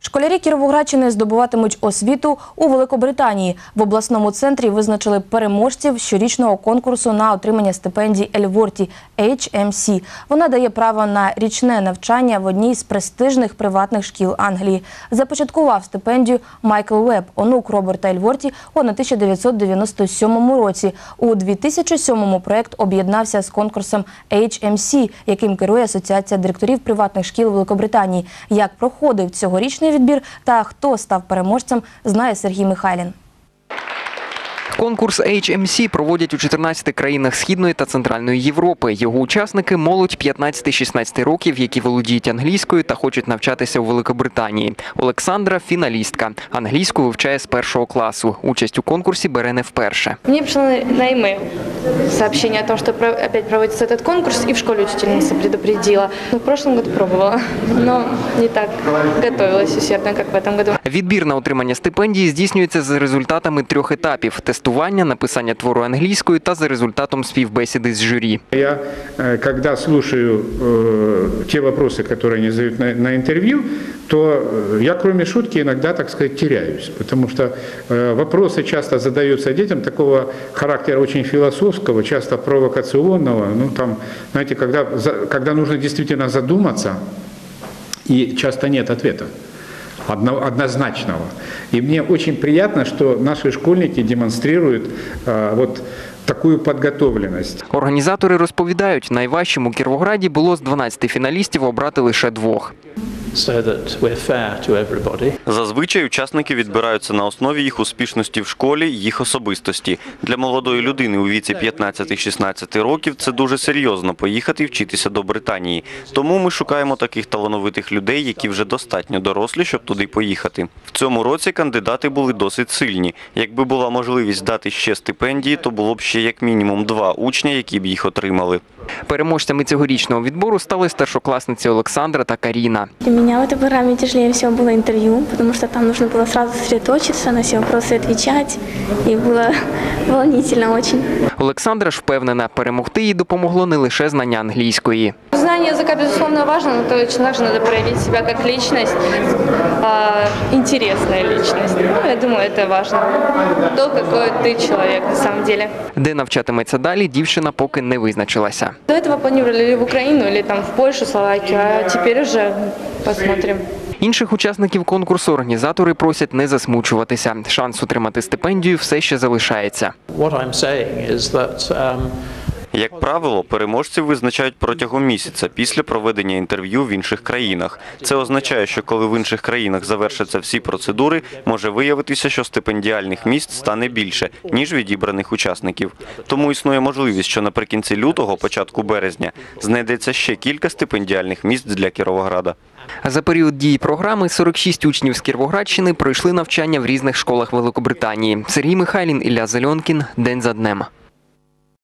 Школярі Кіровоградщини здобуватимуть освіту у Великобританії. В обласному центрі визначили переможців щорічного конкурсу на отримання стипендій Ельворті HMC. Вона дає право на річне навчання в одній з престижних приватних шкіл Англії. Започаткував стипендію Майкл Веб, онук Роберта Ельворті, у 1997 році. У 2007-му проект об'єднався з конкурсом HMC, яким керує Асоціація директорів приватних шкіл Великобританії. Як проходив цьогорічний відбір та хто став переможцем, знає Сергій Михайлін. Конкурс HMC проводять у 14 країнах Східної та Центральної Європи. Його учасники молодь 15-16 років, які володіють англійською та хочуть навчатися у Великобританії. Олександра фіналістка. Англійську вивчає з першого класу. Участь у конкурсі бере не вперше. Мне пришло на e-mail сообщение о том, что опять проводится этот конкурс, и в школе учительница предупредила. В прошлом году пробовала, но не так готовилась усердно, как в этом году. Відбір на отримання стипендії здійснюється за результатами трьох етапів: тестування, написання твору англійською та за результатом співбесіди з журі. Я, э, когда слушаю э, те вопросы, которые они задают на, на интервью, то э, я, кроме шутки, иногда, так сказать, теряюсь. Потому что э, вопросы часто задаются детям такого характера очень философского, часто провокационного. Ну, там, знаете, когда, за- когда нужно действительно задуматься, и часто нет ответа одно- однозначного. И мне очень приятно, что наши школьники демонстрируют вот такую підготовленість. Організатори розповідають, найважчим у Кіровограді було з 12 фіналістів обрати лише двох. So that we're fair to everybody. Зазвичай учасники відбираються на основі їх успішності в школі, їх особистості. Для молодої людини у віці 15-16 років це дуже серйозно поїхати і вчитися до Британії. Тому ми шукаємо таких талановитих людей, які вже достатньо дорослі, щоб туди поїхати. В цьому році кандидати були досить сильні. Якби була можливість дати ще стипендії, то було б ще як мінімум два учня, які б їх отримали. Переможцями цьогорічного відбору стали старшокласниці Олександра та Каріна Для меня в этой программе тяжелее всего было интервью, потому что там нужно было сразу сосредоточиться, на все вопросы отвечать, и было волнительно очень. Олександра ж впевнена, перемогти їй допомогло не лише знання англійської. Знание языка, безусловно, важно, но точно также надо проявить себя как личность, а, интересная личность. Ну, я думаю, это важно. То, какой ты человек на самом деле. Де навчатиметься далі, дівчина поки не визначилася. До этого планировали или в Украину, или там в Польшу, Словакию, а теперь уже посмотрим. Інших учасників конкурсу організатори просять не засмучуватися. Шанс отримати стипендію все ще залишається. Як правило, переможців визначають протягом місяця після проведення інтерв'ю в інших країнах. Це означає, що коли в інших країнах завершаться всі процедури, може виявитися, що стипендіальних місць стане більше ніж відібраних учасників. Тому існує можливість, що наприкінці лютого, початку березня, знайдеться ще кілька стипендіальних місць для Кіровограда. За період дії програми 46 учнів з Кіровоградщини пройшли навчання в різних школах Великобританії. Сергій Михайлін, Ілля Зальонкін. День за днем.